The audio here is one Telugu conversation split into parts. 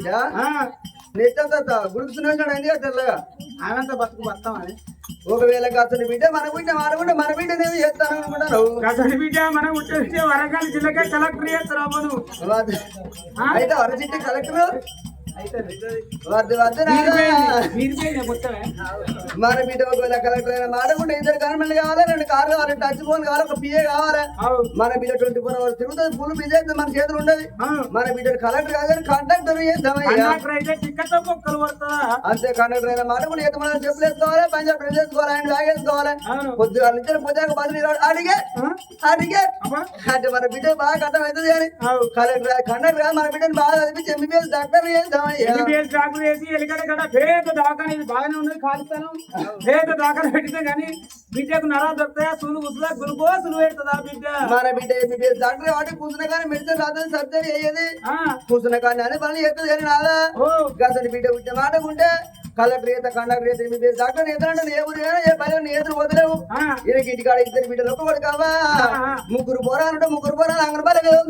బిడ్డ నెట్టంతా గుడుకుతున్నాడు అండి తెల్లగా అనంత బతుకు బతామని ఒకవేళ కాసిన బిడ్డ మన బిడ్డ మన బిడ్డ నేను చేస్తాను అనుకుంటాను కసడి బిడ్డ మనం ఉంటే వరంగల్ జిల్లాకే కలెక్టర్ చేస్తారు అయితే అరజింటి కలెక్టర్? వద్దు వద్దు మన బిడ్డ అయినా మాడకుండా ఇద్దరు గవర్నమెంట్ కావాలి రెండు కార్లు కావాలి టచ్ ఫోన్ కావాలి ఒక పిఏ కావాలి. మన బిడ్డ ట్వంటీ ఫోర్ అవర్స్ తిరుగుతుంది ఫుల్ బిజీ అయితే మన చేతులు ఉండదు. మన బిడ్డ కలెక్టర్ కండక్టర్ అంతే కండక్టర్ అయినా మాట కూడా ఎత్తమని చెప్పులు వేసుకోవాలి పంజాబ్ డ్రెస్ వేసుకోవాలి ఆయన బ్యాగ్ వేసుకోవాలి. బదిలీ రాడు అడిగే? అడిగే. అంటే మన బిడ్డ బాగా అర్థం అవుతుంది కానీ కలెక్టర్ కండక్టర్ మన బిడ్డను బాగా చదివించి ఎంబీబీఎస్ డాక్టర్ ఎంబీబీఎస్ డాక్టర్ వేసి ఎలిగడ గడ పేద దవాఖాన ఇది బాగానే ఉన్నది కాలుస్తాను పేద దవాఖాన పెట్టితే కానీ బిడ్డకు నరాలు దొరుకుతాయా? సులు ఉసులా గ్లూకోజులు పెడుతుందా బిడ్డ? మన బిడ్డ డాక్టర్ వాటి కూర్చున్న కానీ మెడిసిన్ రాదని సర్జరీ అయ్యేది కూర్చున్న కానీ అన్ని పనులు చేస్తుంది కానీ నాదా? బిడ్డ ఉంటే మాట ఉంటే కలెక్టర్ ఈత కండక్టర్ ఈత ఎంబీబీఎస్ డాక్టర్ ఈత ఏ ఊరు ఏ నీ వదలేవు ఇంటికాడ ఇద్దరు బిడ్డలు ఆ. ముగ్గురు పోరాలంటే ముగ్గురు పోరాలు కదా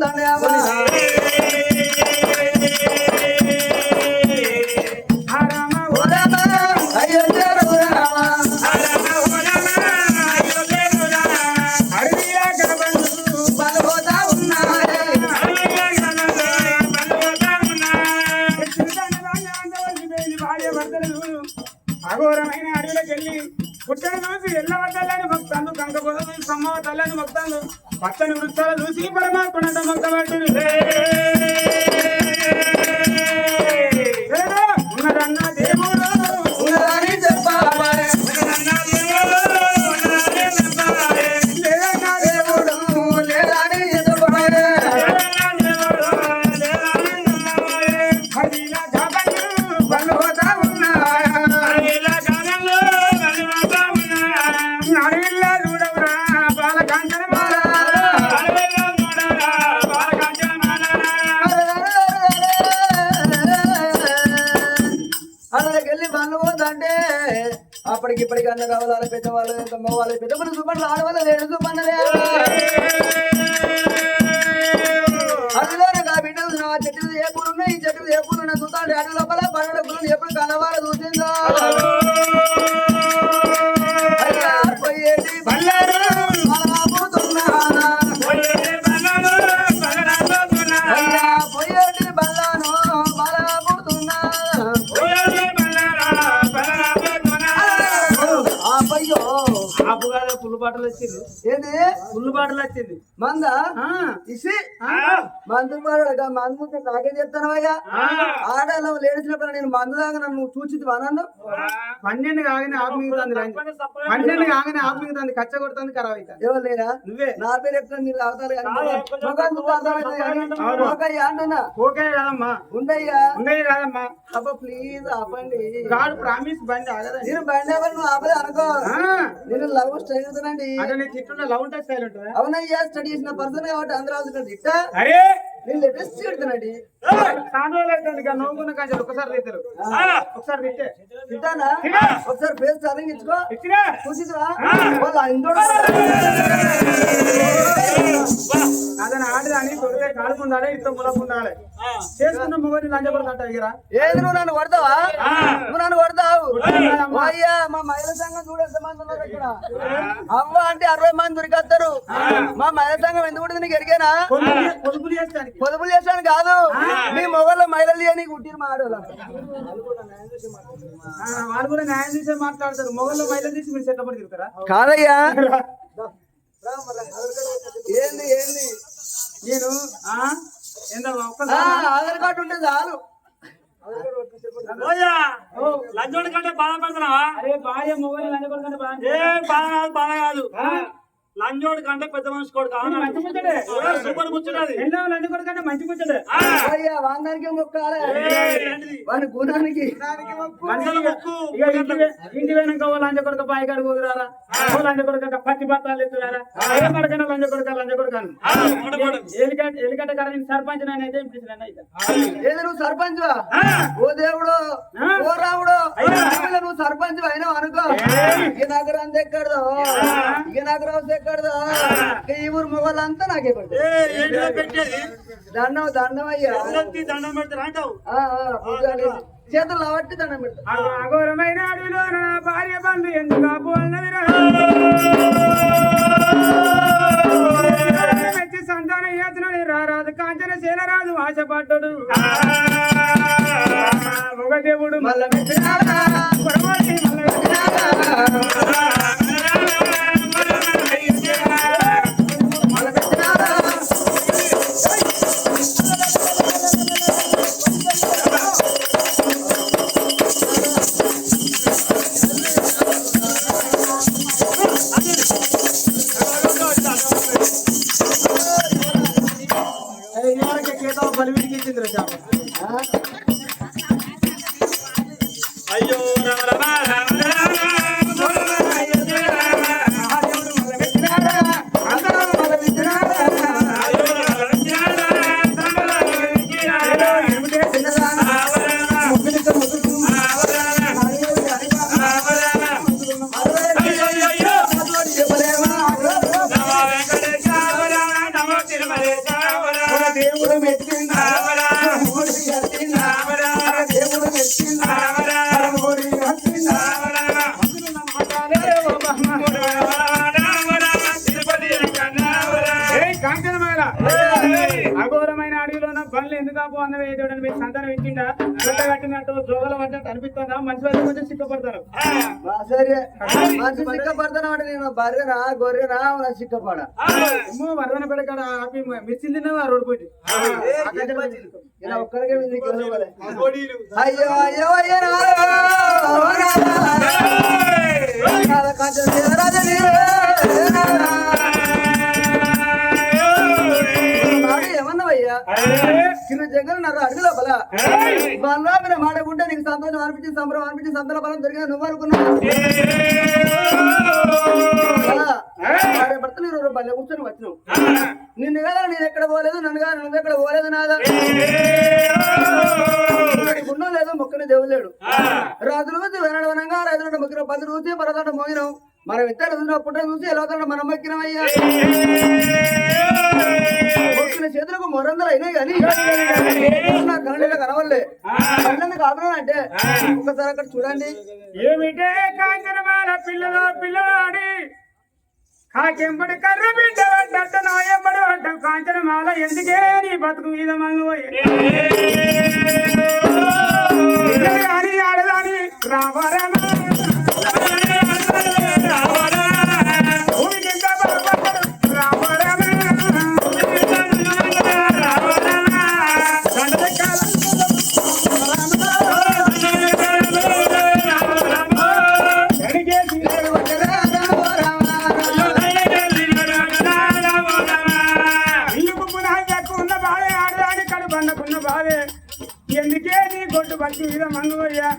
కంక సమ్మ తల్లని భక్తాలు పచ్చని వృత్తాలు చూసి పరమాత్మ భక్తపడుతుంది కావాలి పుల్లు బాటలు వచ్చింది. మందా? ఇసి? ఆ, మందు నాకేం చెప్తానవయ్యా ఆడలో లేడిచినప్పుడు నేను మందు దాకా నన్ను చూచిద్ది అన్నాను పన్నెండు కాగానే ఆపు మిగుతుంది పన్నెండు కాగానే ఆపు మిగుతుంది కచ్చ కొడుతుంది ఖరాబ్ అవుతుంది ఎవరు లేరా? నువ్వే. నా పేరు ఎట్లా మీరు అవుతారు ఓకే కాదమ్మా ఉండయ్యా. ఉండేది కాదమ్మా అబ్బా ప్లీజ్ ఆపండి. గాడు ప్రామిస్ బండి ఆగదండి. నేను బండి ఎవరు నువ్వు ఆపదే అనుకో. ఆ, నేను లవ్ స్టైల్ అవుతానండి అదే నీ తిట్టున్న లవ్ ఉంటే స్టైల్ ఉంటుందా? అవునయ్యా స్టడీ చేసిన పర్సన్ కాబట్టి అందరూ రాజు ఇట్ట? అరే! నేను లేటెస్ట్ అవుతుంది ఇక నవ్వుకున్న కాంచెలు ఒకసారి తిట్టారు ఒకసారి తిట్టే తిట్టానా ఒకసారి ఫేస్ టర్నింగ్ ఇచ్చుకో ఇచ్చినా. చూసిరా వాళ్ళ ఇందోడు అదని ఆడదాని కొడితే కాలుకుండాలి ఇంత ములకుండాలి చేసుకున్న మొగని లంచపడతాంట దగ్గర ఏది నువ్వు నన్ను కొడతావా? నువ్వు నన్ను కొడతావు? అయ్యా మా మహిళా సంఘం చూడు ఎంత మంది ఉన్నారు ఇక్కడ. అవ్వ అంటే అరవై మంది దొరికేస్తారు మా మహిళా సంఘం ఎందుకు నీకు ఎరిగేనా పొదుపులు చేస్తానికి పొదుపులు చేస్తాను కాదు. మీ మొగల్లో మహిళలు చేయని కుట్టిరు మా ఆడవాళ్ళు ఆ, వాళ్ళు కూడా న్యాయం చేసే మాట్లాడతారు. మొగల్లో మహిళ తీసి మీరు చెట్టపడి తిరుగుతారా? కాదయ్యా. ఏంది ఏంది? నేను ఆధార్ కార్డు ఉంటే చాలు. లంచోడి కంటే బాధపడుతున్నావా? అరే భార్య మొగని లంచపడకంటే బాగా ఏ బాధ కాదు బాధ కాదు. లంచోడి కంటే పెద్ద మనిషి కొడుకు మంచి ముచ్చటే. సూపర్ ముచ్చటది. ఎన్నో లంచ కొడుకంటే మంచి కూర్చోండి అయ్యా వాందానికి మొక్కాలే? వాని గుణానికి. ఇంటి వెనక లంచ కొడుక బాయి కాడు పోదురారా ఓ లంచ కొడుక పత్తి బత్తాలు ఎత్తురారా? పడకన లంచ కొడుక మాట మాట. ఎలికట్ ఎలికట్ట కడ నేను సర్పంచ్ అయితే ఏది నువ్వు సర్పంచ్? ఆ. ఓ దేవుడు. ఓ. ఇవాళ నువ్వు సర్పంచ్ అయినావు అనుకో. రంది ఎక్కడదో? ఇక నాకు రాసు ఎక్కడదో? ఈ ఊరు మొగలంతా నాకే పెట్టేది? దండం దండం అయ్యా. దండం పెడతారు చేతులు లావట్టి దండం పెడతా అగో- అఘోరమైన అడవిలో నా భార్య బంధు ఎందుకు కాపు అన్నదిరా మెచ్చి సంతాన యాతనని రారాదు కాంచన శీలరాజు ఆశపడ్డడు. ఒక గొర్రెనా నా సిక్కపడ ఏమో వరదన పెడకాడ? ఆపి మిర్చి తిన్నావా? రోడ్డు పోయి ఇలా ఒక్కరికే. అయ్యో అయ్యో అయ్యో రారా, ఏమన్నావయ్యా చిన్న జగన్ నన్ను అడుగు లోపల బలంలో మీరు మాడకుంటే నీకు సంతోషం అనిపించి సంబరం అనిపించి సంతల బలం దొరికిన నువ్వు అనుకున్నావు. భర్తలు ఇరవై బల్లె కూర్చొని వచ్చినావు. నిన్ను కదా నేను ఎక్కడ పోలేదు నన్ను కదా నువ్వు ఎక్కడ పోలేదు నాదా? గుండం లేదు మొక్కని దేవులేడు రాజులు వచ్చి వెనడవనంగా రైతులు మొక్కిన పది చూసి పరదాట మోగినాం మనం ఇద్దరు చూసినప్పుడు చూసి ఎలా మనం మొక్కినామయ్యా మొక్కిన చేతులకు మొరందలు అయినాయి కానీ నా కన్నడలో కనవల్లే కళ్ళని కాపురా అంటే ఒకసారి అక్కడ చూడండి. ఏమిటే కాంచనమాల పిల్లల పిల్లలాడి? కాకెంబడి కర్ర బిడ్డ పడ్డట్టు నా ఎంబడి పడ్డ కాంచనమాల ఎందుకే నీ బతుకు మీద మంగు అని ఆడదాని రావరమ భక్తి మీద మంగుయ్యా.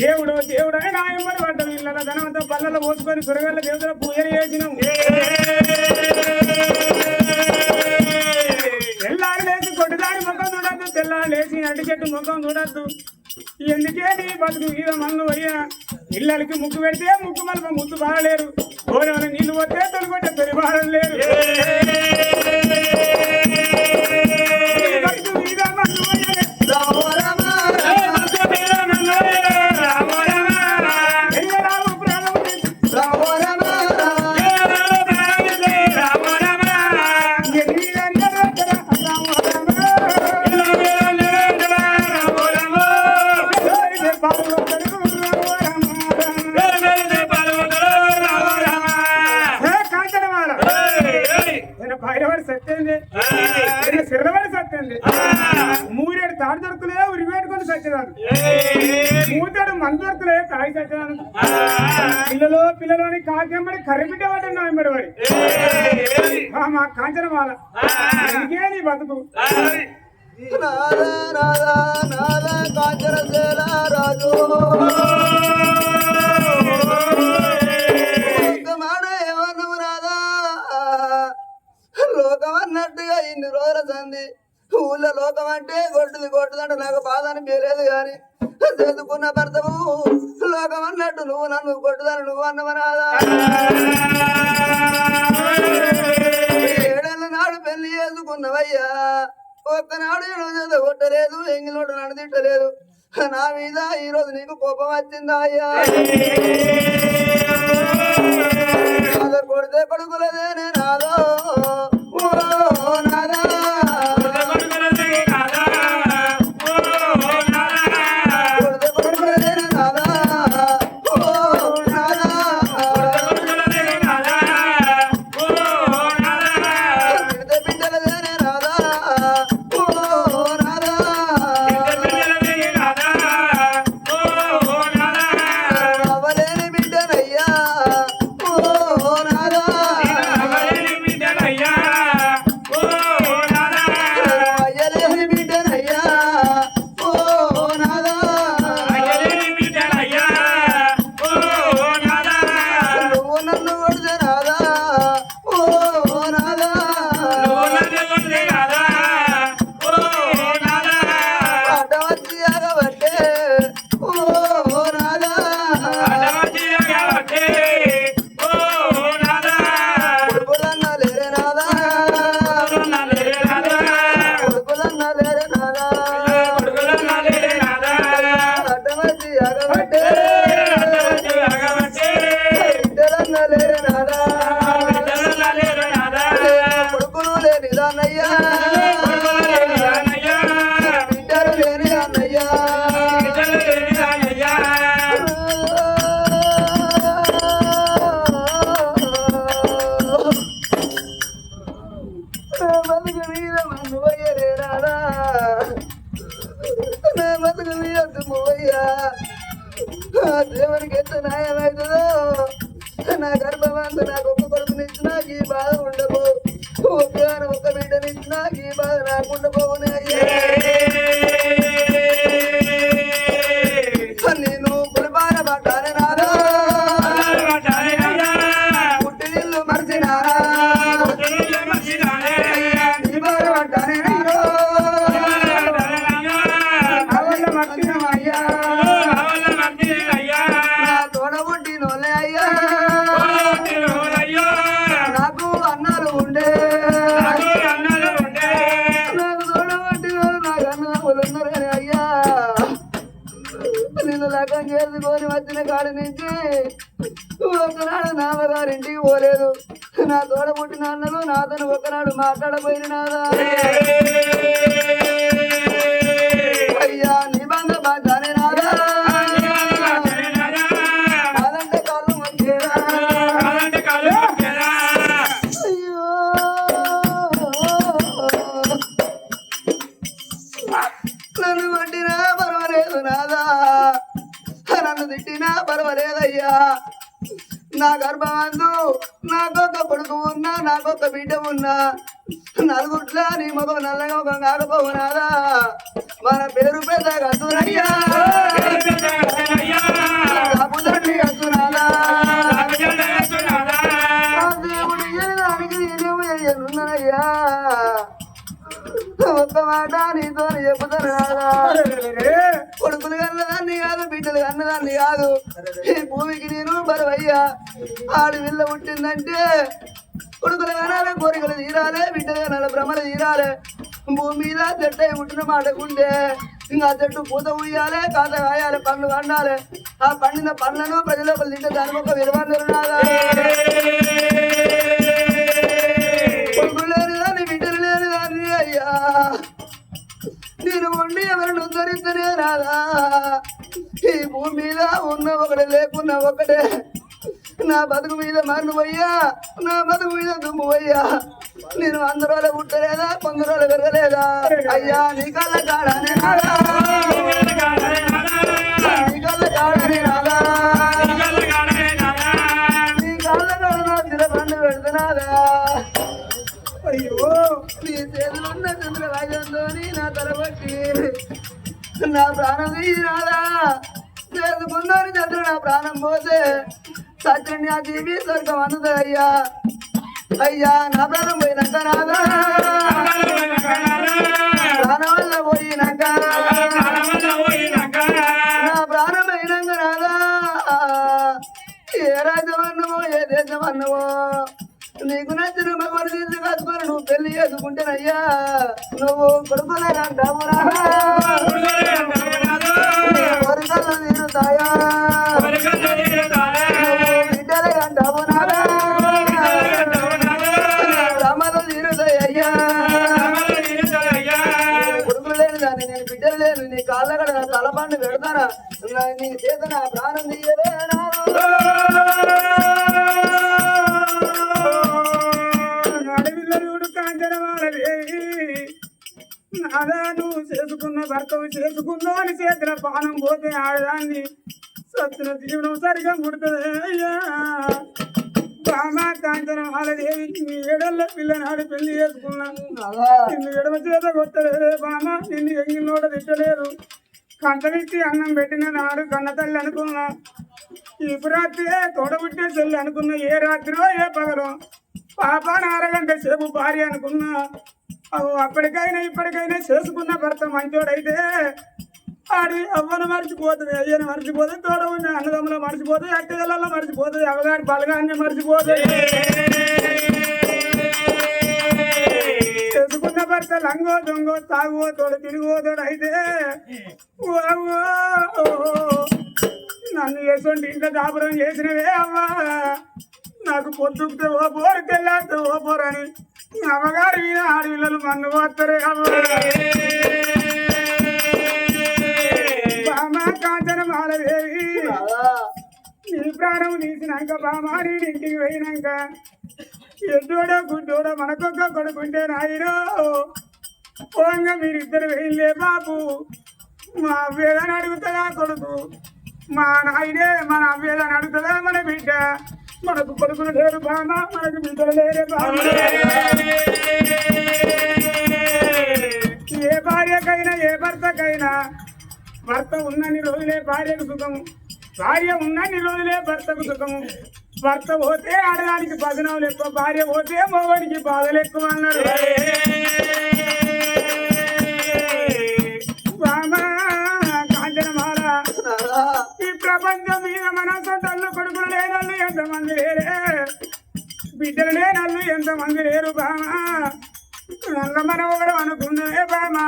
దేవుడు దేవుడు అని నాయమ్మడి పడ్డ ఇళ్ళ ధనమంతా పళ్ళలో పోసుకొని సురగల్ల దేవుడు పూజలు చేసినాం. తెల్లారి లేచి కొట్టుదాని ముఖం చూడద్దు తెల్లారి లేచి అడ్డు చెట్టు ముఖం చూడద్దు. ఎందుకే నీ బతుకు మీద మంగు ఇళ్ళకి ముక్కు పెడితే ముక్కు మలప ముద్దు బాగలేరు. గోడవల నీళ్ళు పోతే తొలిగొట్టే తొలి బాగలు లేరు సత్యంది. సిరలవాడి సత్యంది. మూడేడు తాడు దొరకలే ఉరి పెట్టుకొని సచ్చిదాను మూతాడు మందొరకలే కాయ సచ్చిదాను పిల్లలు పిల్లలని కాకెంబడి కర్రిబిడ్డ వాడి నా వెంబడి వాడి మా కాంచన మాల ఇంకే నీ బతుకు. నాదా నాదా నాదా కాంచన శేల రాజు. లోకం అన్నట్టుగా ఇన్ని రోజుల సంది ఊళ్ళో లోకం అంటే కొట్టుది కొట్టుది అంటే నాకు బాధ అనిపించలేదు కానీ చదువుకున్న భర్తవు లోకం అన్నట్టు నువ్వు నన్ను కొట్టుదని నువ్వు అన్నవ రాదా ఏడేళ్ళ నాడు పెళ్ళి చేసుకున్నవయ్యా. ఒక్కనాడు నువ్వు చదవట్టలేదు ఎంగిలోడు నన్ను తిట్టలేదు. నా మీద ఈ రోజు నీకు కోపం వచ్చిందా అయ్యా? కొడితే కొడుకులదే నాదో. ఓ నాదా. అయ్యా నిబంధ బాధానే నాదా కాదంటే కాళ్ళు మొక్కేరా అయ్యో! నన్ను కొట్టినా పర్వాలేదు నాదా? నన్ను తిట్టినా పర్వాలేదయ్యా? నా గర్భమందు నాకొక కొడుకు ఉన్నా నాకొక బిడ్డ ఉన్నా నలుగుట్లా నీ ముఖం నల్లగా ముఖం కాకపోవు మన పేరు పెద్ద కత్తురయ్యా కాపుదండి ఒక్క మాట నీతో చెప్పుతాను నాదా? కొడుకులు కన్నదాన్ని కాదు బిడ్డలు కన్నదాన్ని కాదు. ఈ భూమికి నేను బరువయ్యా. ఆడి పిల్ల పుట్టిందంటే కొడుకులు కనాలి కోరికలు తీరాలి బిడ్డలు కనాలి భ్రమలు తీరాలి భూమి మీద చెట్టు అయి పుట్టిన మాటకుండే ఇంకా చెట్టు పూత ఉయ్యాలి కాత కాయాలి పండ్లు పండాలి ఆ పండిన పండ్లను ప్రజలకు తింటే దాని ఒక విలువ నాదా కొడుకులు లేని దాన్ని బిడ్డలు లేని దాన్ని అయ్యా నేను ఉండి ఎవరిని ఉద్ధరించనే రాదా ఈ భూమి మీద ఉన్న ఒకటే లేకున్నా ఒకటే నా బతుకు మీద మరణు నా బతుకు మీద దుమ్ము నేను అందరూ పుట్టలేదా కొందరు పెరగలేదా? అయ్యా నీ కళ్ళ కాడనే నాదా నీ కళ్ళ కాడనే నాదా నీ కళ్ళ కాడ నా తిరగండి పెడుతున్నాదా అయ్యో నీ చేతులున్న చంద్ర రాజంతో నా తలబట్టి నా ప్రాణం తీసినాదా చేతుకున్నాను చంద్రుడు నా ప్రాణం పోతే సత్రుని ఆ జీవి స్వర్గం అందుతుంది అయ్యా. అయ్యా నా ప్రాణం పోయినాక నాదా. ప్రాణం వల్ల పోయినాక నా ప్రాణం పోయినాక నాదా. ఏ రాజ్యం అన్నవో ఏ దేశం అన్నవో నీకు నచ్చిన మగవాడు తీసి నువ్వు పెళ్ళి చేసుకుంటేనయ్యా. నువ్వు కొడుకులే అంటావు కోరికలు నా- నీ చేత నా ప్రాణం తీయవే అడవిల్లూడు కాంచనమాలదేవి నాదా నువ్వు చేసుకున్న భర్తవు చేసుకున్నావు అని చేతుల పానం పోతే ఆడదాన్ని సత్తున జీవనం సరిగా ముడుతుంది అయ్యా. బామా కాంచనమాలదేవి నీ ఏడల్ల పిల్లనాడు పెళ్ళి చేసుకున్నాను. నిన్ను ఎడమ చేత కొట్టలేదే బామా. నిన్ను ఎంగిలోడ తిట్టలేదు. కంటనిచ్చి అన్నం పెట్టిన నాడు కన్నతల్లి అనుకున్నా. ఇప్పుడు రాత్రి తోడబుట్టే చెల్లి అనుకున్నా. ఏ రాత్రిలో ఏ పగలో పాపాన అరగంట సేపు భార్య అనుకున్నా. అవు అప్పటికైనా ఇప్పటికైనా చేసుకున్న భర్త మంచోడైతే ఆడి అవ్వను మర్చిపోతుంది అయ్యను మర్చిపోతుంది తోడ ఉన్న అన్నదమ్ములు మర్చిపోతుంది అట్టగలలో మర్చిపోతుంది అవగాడి బలగాన్ని మర్చిపోతుంది. చేసుకున్న భర్త లంగో దొంగో తాగువో తోడు తిరుగువో తోడు అయితే నన్ను ఎటువంటి ఇంట్లో దాపురం చేసినవే అవ్వా నాకు పొద్దుకుతే ఓ పోరు తెల్లారితే ఓ పోరని అమ్మగారి మీద ఆడపిల్లలు మన్ను పోతారే అవ్వా బామా కాంచన మాలదేవి. నీ ప్రాణం తీసినాక బామా ఇంటికి పోయినాక ఎద్దోడో గుడ్డోడో మనకొక్క కొడుకుంటే నాయనో పోంగా మీరిద్దరు వెళ్ళే బాబు మా అవ్వేదని అడుగుతుందా కొడుకు? మా నాయనే మన అవ్వేదని అడుగుతుందా మన బిడ్డ? మనకు కొడుకులు లేరు బామ మనకు బిడ్డలు లేరే బామ. ఏ భార్యకైనా ఏ భర్తకైనా భర్త ఉన్నన్ని రోజులే భార్యకు సుఖము భార్య ఉన్నన్ని రోజులే భర్తకు సుఖము. భర్త పోతే ఆడదానికి భజనలు ఎక్కువ భార్య పోతే మగవాడికి బాధలు ఎక్కువ అన్నారు కాంచనమాల ఈ ప్రపంచం మీద మనసు తల్లు కొడుకులు లేనల్లు ఎంతమంది లేరే? బిడ్డలు లేనల్లు ఎంతమంది లేరు బామా? నల్ల మనం అనుకున్నదే బామా.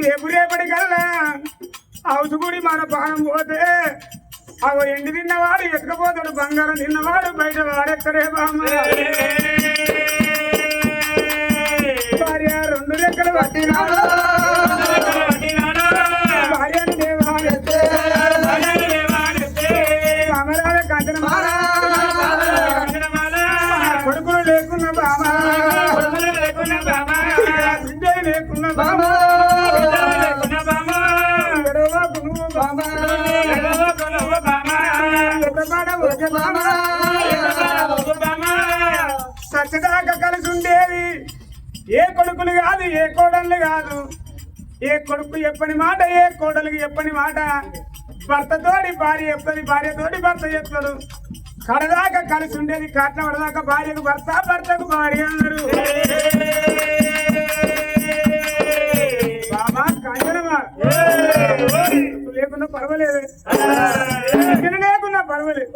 రేపు రేపటి కల్లా హౌస్ గుడి మన ప్రాణం పోతే అవ ఎండి తిన్నవాడు ఎక్కకపోతాడు బంగారం తిన్నవాడు బయట వాడెక్కడే బామ్మ. భార్య రెండు రెక్కలు పట్టినాడు. కొడుకులు లేకున్న బామా బిడ్డలు లేకున్న బామా ఎడవ సచ్చదాకా కలిసి ఉండేది. ఏ కొడుకులు కాదు ఏ కోడళ్ళు కాదు. ఏ కొడుకు చెప్పని మాట ఏ కోడలికి చెప్పని మాట. భర్తతోటి భార్య చెప్తుంది భార్యతోటి భర్త చెప్తాడు. కడదాకా కలిసి ఉండేది కట్న పడదాకా భార్యకు భర్త భర్తకు భార్య అన్నాడు బాబా కంచనమా లేకున్నా పర్వాలేదు. చిన్న లేకున్నా పర్వాలేదు.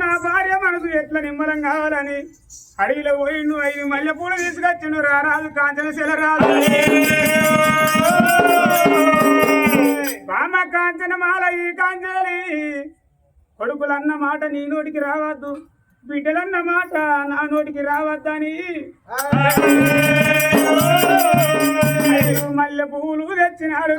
నా భార్య మనసు ఎట్లా నిమ్మలం కావాలని అడవిలో పోయి నువ్వు ఐదు మల్లె పూలు తీసుకొచ్చిండు. రారాదు కాంచన శిల రాదు. బామ కాంచన మాల ఈ కాంచలి కొడుకులన్న మాట నీ నోటికి రావద్దు. బిడ్డలన్న మాట నా నోటికి రావద్దని. మల్లె పూలు తెచ్చినాడు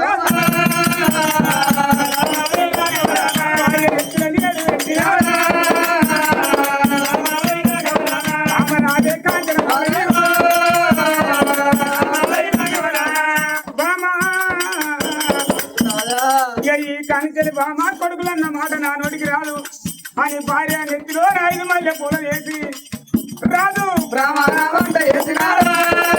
ఈ కంచెలు బామ కొడుకులన్న మాట నా నోటికి రాదు. అని భార్య నెత్తిలో ఐదు మల్లె పూల వేసి రాదు బ్రాహ్మణ వంట చేసినాడు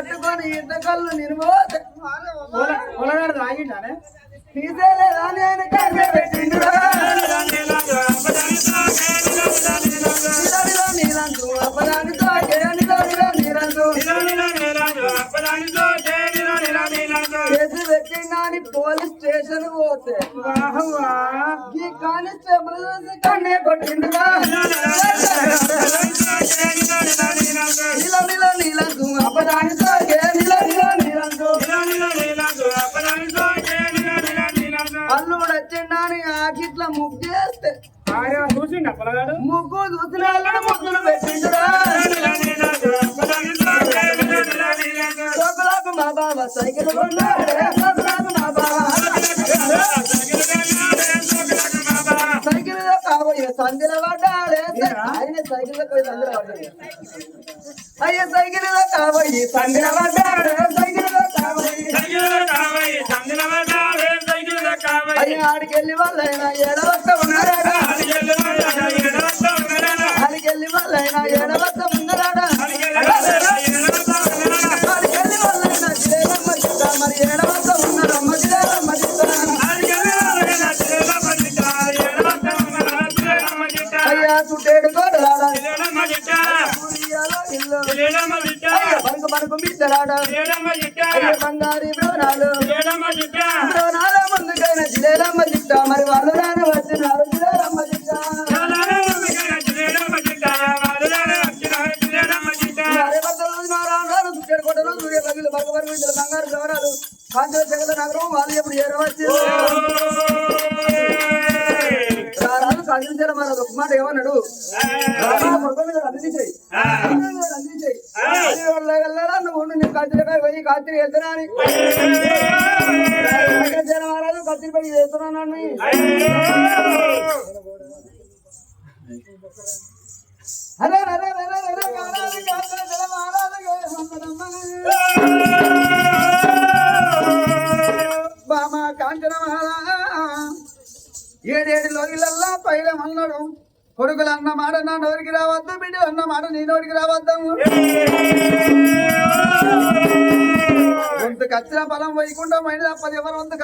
పట్టుకొని ఇంతకల్లు నిర్మోదాడు ఆగిండానే తీసే పోలీస్ స్టేషన్ పోతే ఈ కానిస్టేబుల్ కన్నే కొట్టిందిరా నీల నీల ముగ్గు చూసిన ముగ్గులు పెట్టిండురా మా బాబా సైకిల్ కొన్నాడే సందిల సైకిల్ పోయి సందిల పడ్డాడు అయ్యే సైకిల్ కాబోయి సందిల పడ్డాడే సైకిల్ కాబోయి సందిల పడ్డాడే సైకిల్ కాబోయి అయ్యే ఆడికెళ్ళి వాళ్ళైనా ఎడవక్క ఉన్నారా జిల్లేడ బంగారి భవనాలు. భవనాల ముందుకైన జిల్లేడమ్మ జిట్ట మరి వాళ్ళు రాని వచ్చినారు జిల్లేడమ్మ జిట్ట బంగారు భవనాలు కాంతి నగరం వాళ్ళు ఎప్పుడు ఏరవచ్చు అరే అరే అరే అరే గారాలి గారాలి జలమారాలి గే సంతమ్మ బామ పైలం అన్నాడు కొడుకులు అన్న మాట నా నోరికి రావద్దు బిడ్డలు అన్న మాట నీ నోరికి రావద్దాము వంతు కచ్చిన ఫలం వైకుంఠం అయిన తప్పది ఎవరు వంతు